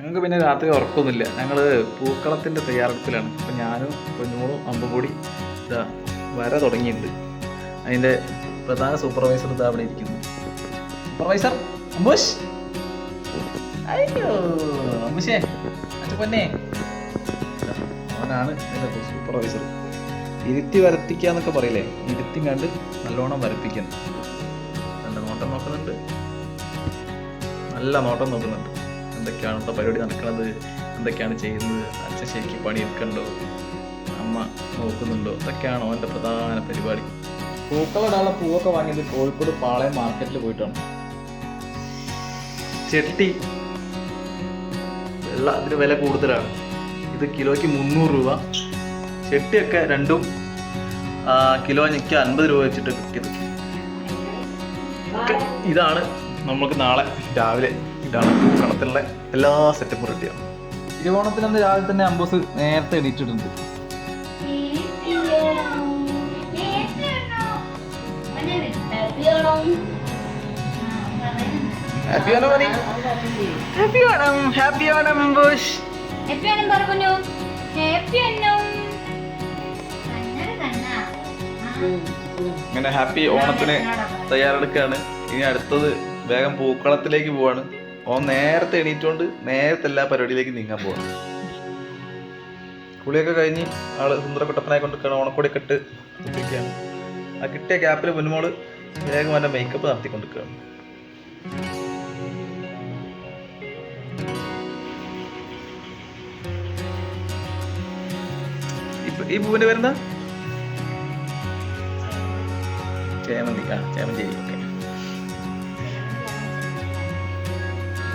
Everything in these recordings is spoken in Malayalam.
ഞങ്ങൾക്ക് പിന്നെ രാത്രി ഉറക്കമൊന്നുമില്ല. ഞങ്ങൾ പൂക്കളത്തിന്റെ തയ്യാറെടുപ്പിലാണ്. അപ്പം ഞാനും പൊന്നോളും അമ്പുകൂടി ഇതാ വര തുടങ്ങിയിട്ടുണ്ട്. അതിന്റെ പ്രധാന സൂപ്പർവൈസർ ഇതാ അവിടെ ഇരിക്കുന്നു. സൂപ്പർവൈസർ അമ്പുഷ്. അയ്യോ അമ്പുഷേ അച്ഛ അവനാണ് എന്റെ സൂപ്പർവൈസർ ഇരുത്തി വരപ്പിക്കുക എന്നൊക്കെ പറയില്ലേ? ഇരുത്തി കണ്ട് നല്ലോണം വരപ്പിക്കുന്നു. നല്ല നോട്ടം നോക്കുന്നുണ്ട്. നല്ല നോട്ടം നോക്കുന്നുണ്ട്. എന്തൊക്കെയാണ് ഇവിടെ പരിപാടി നടക്കുന്നത്? എന്തൊക്കെയാണ് ചെയ്യുന്നത്? അച്ഛൻ ശരിക്കും പണിയെടുക്കണ്ടോ? അമ്മ നോക്കുന്നുണ്ടോ? ഇതൊക്കെയാണ് അവന്റെ പ്രധാന പരിപാടി? പൂക്കളിടാനുള്ള പൂവൊക്കെ വാങ്ങിയത് കോഴിക്കോട് പാളയം മാർക്കറ്റിൽ പോയിട്ടാണ്. ചെട്ടി. വെള്ള അതിന് വില കൂടുതലാണ്. ഇത് കിലോയ്ക്ക് മുന്നൂറ് രൂപ. ചെട്ടിയൊക്കെ രണ്ടും കിലോ ഞെക്ക് അൻപത് രൂപ വെച്ചിട്ട് കിട്ടിയത്. ഇതാണ് നമുക്ക് നാളെ രാവിലെ ഇതാണ് ഓണത്തിനുള്ള എല്ലാ സെറ്റപ്പും റെഡിയാണ് തിരുവോണത്തിനന്ന് രാവിലെ തന്നെ അമ്പോസ് നേരത്തെ എണീറ്റിട്ടുണ്ട്. Happy Onam happy Onam happy Onam അമ്പോസ് എപ്പോഴും പറഞ്ഞു എപ്പോഴും ഇങ്ങനെ ഹാപ്പി ഓണത്തിന് തയ്യാറെടുക്കുകയാണ് ഇനി അടുത്തത് വേഗം പൂക്കളത്തിലേക്ക് പോവാണ്. ഓൻ നേരത്തെ എണീറ്റുകൊണ്ട് നേരത്തെ എല്ലാ പരിപാടിയിലേക്ക് നീങ്ങാൻ പോകണം കുളിയൊക്കെ കഴിഞ്ഞ് ആൾ സുന്ദര സുന്ദരക്കുട്ടപ്പനായി കൊണ്ട് ഇട്ട് കുട്ടിരിക്കുകയാണ് ആ കിട്ടിയ ഗ്യാപ്പിൽ മുൻമോൾ വേഗം അവന്റെ മേക്കപ്പ് നടത്തിക്കൊണ്ടിരിക്കുകയാണ് ഈ പൂവിന്റെ പേരെന്താ? ചേമന്തി. ആ ചേമന്തി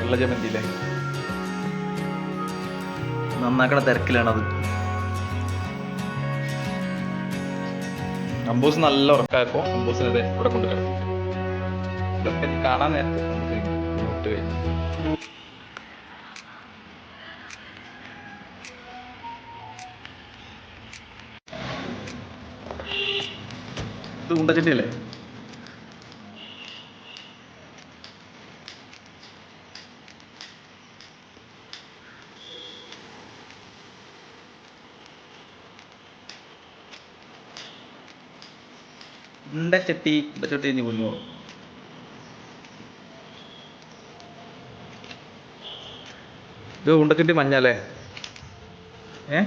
വെള്ള ചേമന്തി അല്ലേ നന്നാക്കണ അത് അമ്പൂസ് നല്ല ഉറക്കായപ്പോ അമ്പൂസിനെ ഇവിടെ കൊണ്ട് കിടക്കും കാണാൻ നേരത്തെ കഴിഞ്ഞു ഇത് ഉണ്ടച്ചെട്ടിയല്ലേ ഉണ്ടച്ചട്ടി ഇനി കൊന്നു ഇത് ഉണ്ടച്ചട്ടി മഞ്ഞല്ലേ ഏ?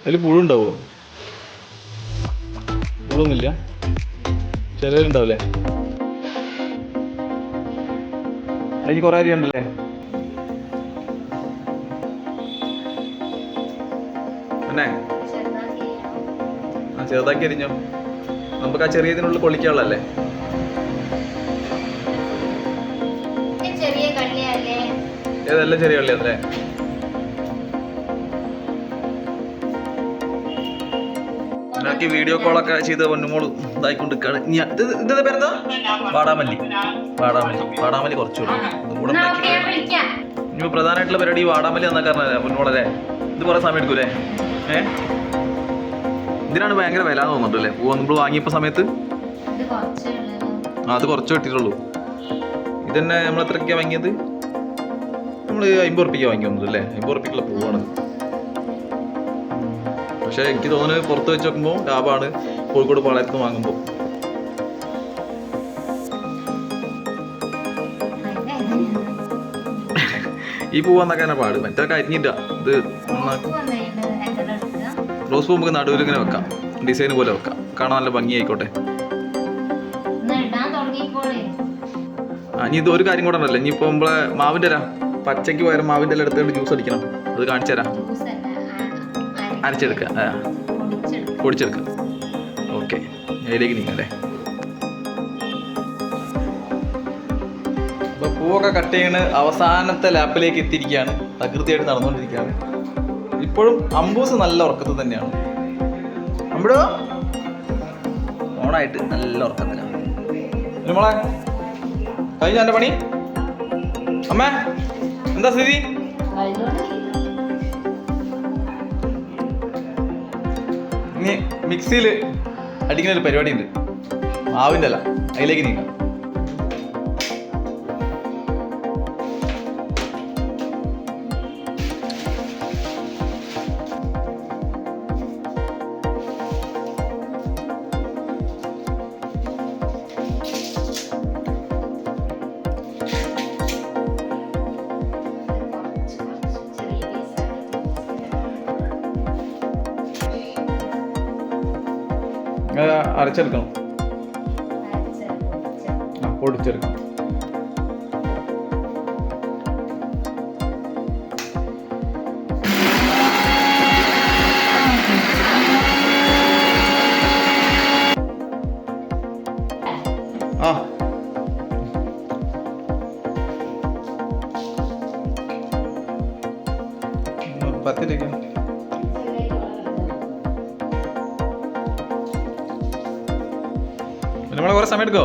അതിൽ പുഴുണ്ടാവോ പുഴൊന്നുമില്ല ചിലരുണ്ടാവില്ലേ? എനിക്ക് കുറെ അരി ഉണ്ടല്ലേ? അന്നെ ആ ചെറുതാക്കി അരിഞ്ഞോ? നമുക്ക് ആ ചെറിയതിനുള്ളിൽ കൊള്ളിക്കാനുള്ളല്ലേ ഏതല്ല ചെറിയ ഉള്ളി അതല്ലേ ഇതിനൊക്കെ വീഡിയോ കോളൊക്കെ ചെയ്ത് പൊന്നുമോൾ ഇതായിക്കൊണ്ട് നിൽക്കുകയാണ് ഇനി ഇതിന്റെ പേരെന്താ? വാടാമല്ലി വാടാമല്ലി വാടാമല്ലി കുറച്ചുകൂടി. ഇതും കൂടെ ഉണ്ടാക്കി ഇനി പ്രധാനമായിട്ടുള്ള പരിപാടി വാടാമല്ലി എന്നൊക്കെ പറഞ്ഞാൽ പൊന്നുമോളല്ലേ ഇത് കുറെ സമയം എടുക്കൂലേ? ഏ? ഇതിനാണ് ഭയങ്കര വില തോന്നുന്നുണ്ട് അല്ലേ പൂ നമ്മൾ വാങ്ങിയപ്പോ സമയത്ത്? ആ അത് കുറച്ച് കിട്ടിയിട്ടുള്ളൂ. ഇതന്നെ നമ്മൾ എത്രയ്ക്കാണ് വാങ്ങിയത്? നമ്മൾ അമ്പത് ഉറുപ്പിക്ക് വാങ്ങി വന്നത് അല്ലേ? അമ്പത് ഉറുപ്പിക്കുള്ള പൂവാണ്. പക്ഷേ എനിക്ക് തോന്നുന്നത് പുറത്ത് വെച്ച് നോക്കുമ്പോൾ ലാഭമാണ്. കോഴിക്കോട് പാളയത്ത് വാങ്ങുമ്പോൾ. ഈ പൂ വന്നൊക്കെ തന്നെ പാട്. മറ്റേ കരിഞ്ഞിട്ടാ ഇത് റോസ് പൂ നമുക്ക് നടുവിൽ ഇങ്ങനെ വെക്കാം. ഡിസൈൻ പോലെ വെക്കാം. കാണാൻ നല്ല ഭംഗി ആയിക്കോട്ടെ ഇടാൻ തുടങ്ങിക്കോളേ ആ ഇനി ഇത് ഒരു കാര്യം കൂടെ ഉണ്ടല്ലോ. ഇനിയിപ്പോൾ നമ്മളെ മാവിന്റെ തരാം പച്ചയ്ക്ക് പകരം മാവിന്റെ എല്ലാം എടുത്തുകൊണ്ട് ജ്യൂസ് അടിക്കണം. അത് കാണിച്ചു തരാം അരച്ചെടുക്കുക ആ. പൊടിച്ചെടുക്കുക ഓക്കെ. അതിലേക്ക് നീങ്ങല്ലേ അപ്പൊ പൂവൊക്കെ കട്ട് ചെയ്യണ അവസാനത്തെ ലാപ്പിലേക്ക് എത്തിയിരിക്കുകയാണ്. തകൃതിയായിട്ട് നടന്നുകൊണ്ടിരിക്കുകയാണ്. ഇപ്പോഴും അമ്പൂസ് നല്ല ഉറക്കത്തിൽ തന്നെയാണ്. അമ്പടോ ഓണായിട്ട് നല്ല ഉറക്കത്തിലാണ് നമ്മളെ കഴിഞ്ഞ എന്റെ പണി? അമ്മ എന്താ സ്ഥിതി? ഇനി മിക്സിയിൽ അടിക്കുന്ന ഒരു പരിപാടിയുണ്ട്. മാവിന്റെ അല്ല അതിലേക്ക് നീങ്ങാം. അരച്ചെടുക്കണം. പൊടിച്ചെടുക്കണം. ആ. പത്തിരിക്ക. നമ്മളെ കുറേ സമയം എടുക്കോ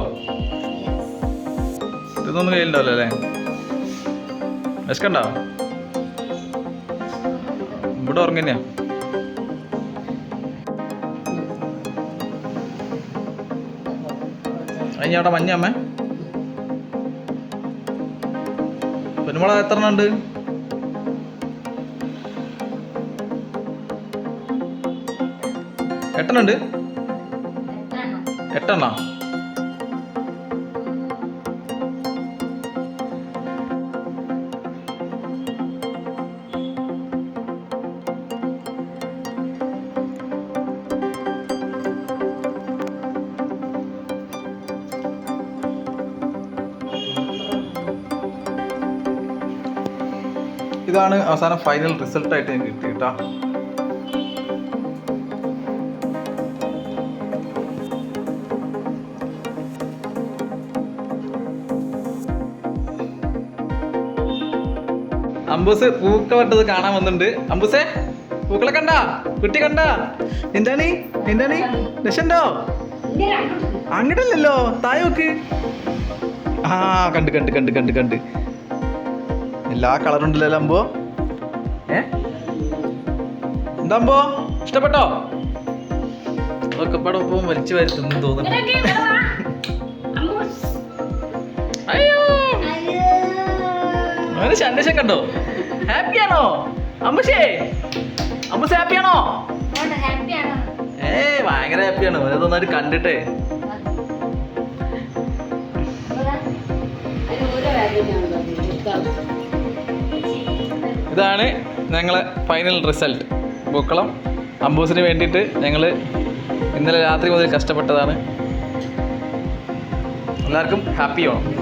ഇതൊന്നും കയ്യിലുണ്ടാവില്ല അല്ലേ? വിശക്കണ്ടോ? ഇവിടെ ഉറങ്ങന്നെയാ അതിന് അവിടെ മഞ്ഞ അമ്മേ? പെരുമുള എത്ര ഉണ്ട്? എട്ടെണ്ണം ഉണ്ട്? എട്ടെണ്ണ? ഇതാണ് അവസാനം ഫൈനൽ റിസൾട്ട് ആയിട്ട് ഞാൻ കിട്ടി കേട്ടോ. അമ്പൂസ് പൂക്കളട്ടത് കാണാൻ വന്നിട്ടുണ്ട്. അമ്പൂസേ പൂക്കളെ കണ്ട? കുട്ടി കണ്ട? എന്താണ് എന്താണ് രക്ഷണ്ടോ അങ്ങടല്ലല്ലോ തായോക്ക് ആ കണ്ട് കണ്ട് കണ്ട് കണ്ട് കണ്ട്. എല്ലാ കളറുണ്ടല്ലോ അമ്പോ ഏ? എന്താ അമ്പോ ഇഷ്ടപ്പെട്ടോ? അതൊക്കെ പടം ഒപ്പം വലിച്ചു വരുത്തുന്നു തിന്നു തോന്നുന്നു അയ്യോ. അവന് സന്ദേശം കണ്ടോ? ഹാപ്പിയാണോ? ഹാപ്പിയാണോ? ഹാപ്പിയാണോ? ഏ ഭയങ്കര ഹാപ്പിയാണ്. അവനെ നന്നായിട്ട് കണ്ടിട്ടേ. ഇതാണ് ഞങ്ങളെ ഫൈനൽ റിസൾട്ട് പൂക്കളം അമ്പൂസിന് വേണ്ടിയിട്ട് ഞങ്ങൾ ഇന്നലെ രാത്രി മുതൽ കഷ്ടപ്പെട്ടതാണ്. എല്ലാവർക്കും ഹാപ്പി ആവണം.